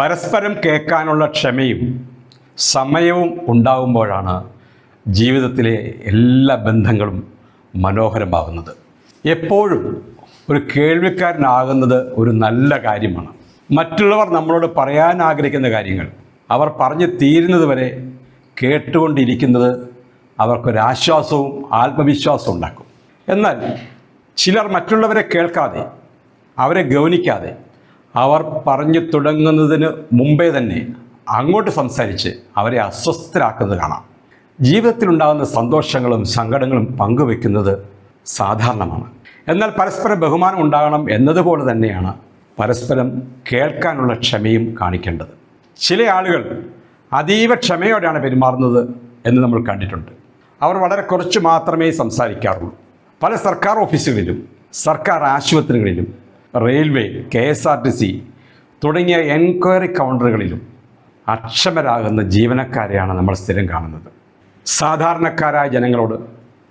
പരസ്പരം കേൾക്കാനുള്ള ക്ഷമയും സമയവും ഉണ്ടാകുമ്പോഴാണ് ജീവിതത്തിലെ എല്ലാ ബന്ധങ്ങളും മനോഹരമാകുന്നത്. എപ്പോഴും ഒരു കേൾവിക്കാരനാകുന്നത് ഒരു നല്ല കാര്യമാണ്. മറ്റുള്ളവർ നമ്മളോട് പറയാൻ ആഗ്രഹിക്കുന്ന കാര്യങ്ങൾ അവർ പറഞ്ഞു തീരുന്നത് വരെ കേട്ടുകൊണ്ടിരിക്കുന്നത് അവർക്കൊരാശ്വാസവും ആത്മവിശ്വാസവും ഉണ്ടാക്കും. എന്നാൽ ചിലർ മറ്റുള്ളവരെ കേൾക്കാതെ അവരെ ഗൗനിക്കാതെ അവർ പറഞ്ഞു തുടങ്ങുന്നതിന് മുമ്പേ തന്നെ അങ്ങോട്ട് സംസാരിച്ച് അവരെ അസ്വസ്ഥരാക്കുന്നത് കാണാം. ജീവിതത്തിലുണ്ടാകുന്ന സന്തോഷങ്ങളും സങ്കടങ്ങളും പങ്കുവെക്കുന്നത് സാധാരണമാണ്. എന്നാൽ പരസ്പരം ബഹുമാനം ഉണ്ടാകണം എന്നതുപോലെ തന്നെയാണ് പരസ്പരം കേൾക്കാനുള്ള ക്ഷമയും കാണിക്കേണ്ടത്. ചില ആളുകൾ അതീവ ക്ഷമയോടെയാണ് പെരുമാറുന്നത് എന്ന് നമ്മൾ കണ്ടിട്ടുണ്ട്. അവർ വളരെ കുറച്ച് മാത്രമേ സംസാരിക്കാറുള്ളൂ. പല സർക്കാർ ഓഫീസുകളിലും സർക്കാർ ആശുപത്രികളിലും railway K S R T C തുടങ്ങിയ എൻക്വയറി കൗണ്ടറുകളിലും അക്ഷമരാകുന്ന ജീവനക്കാരെയാണ് നമ്മൾ സ്ഥിരം കാണുന്നത്. സാധാരണക്കാരായ ജനങ്ങളോട്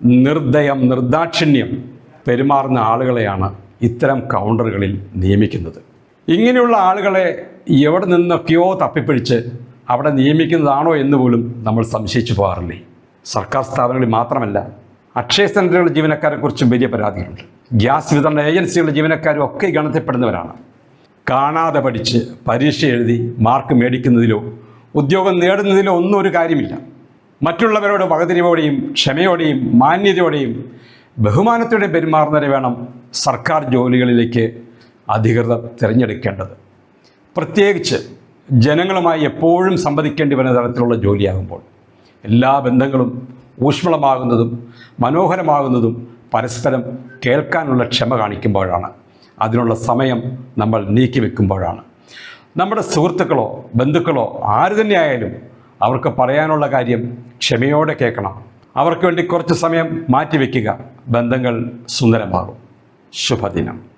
നിർദ്ദയം നിർദാക്ഷിണ്യം പെരുമാറുന്ന ആളുകളെയാണ് ഇത്തരം കൗണ്ടറുകളിൽ നിയമിക്കുന്നത്. ഇങ്ങനെയുള്ള ആളുകളെ എവിടെ നിന്നൊക്കെയോ തപ്പിപ്പിടിച്ച് അവിടെ നിയമിക്കുന്നതാണോ എന്ന് പോലും നമ്മൾ സംശയിച്ചു പോകാറില്ലേ? സർക്കാർ സ്ഥാപനങ്ങളിൽ മാത്രമല്ല അക്ഷയ സെന്ററുകളുടെ ജീവനക്കാരെക്കുറിച്ചും വലിയ പരാതികളുണ്ട്. ഗ്യാസ് വിതരണ ഏജൻസികളുടെ ജീവനക്കാരും ഒക്കെ ഗണത്തിൽപ്പെടുന്നവരാണ്. കാണാതെ പഠിച്ച് പരീക്ഷ എഴുതി മാർക്ക് മേടിക്കുന്നതിലോ ഉദ്യോഗം നേടുന്നതിലോ ഒന്നും ഒരു കാര്യമില്ല. മറ്റുള്ളവരോട് വകതിരിവോടെയും ക്ഷമയോടെയും മാന്യതയോടെയും ബഹുമാനത്തോടെ പെരുമാറുന്നവരെ വേണം സർക്കാർ ജോലികളിലേക്ക് അധികൃതർ തിരഞ്ഞെടുക്കേണ്ടത്. പ്രത്യേകിച്ച് ജനങ്ങളുമായി എപ്പോഴും സംവദിക്കേണ്ടി വരുന്ന തരത്തിലുള്ള ജോലിയാകുമ്പോൾ എല്ലാ ബന്ധങ്ങളും ഊഷ്മളമാകുന്നതും മനോഹരമാകുന്നതും പരസ്പരം കേൾക്കാനുള്ള ക്ഷമ കാണിക്കുമ്പോഴാണ്. അതിനുള്ള സമയം നമ്മൾ നീക്കി വെക്കുമ്പോഴാണ്. നമ്മുടെ സുഹൃത്തുക്കളോ ബന്ധുക്കളോ ആര് തന്നെയായാലും അവർക്ക് പറയാനുള്ള കാര്യം ക്ഷമയോടെ കേൾക്കണം. അവർക്ക് വേണ്ടി കുറച്ച് സമയം മാറ്റിവെക്കുക ബന്ധങ്ങൾ സുന്ദരമാകും. ശുഭദിനം.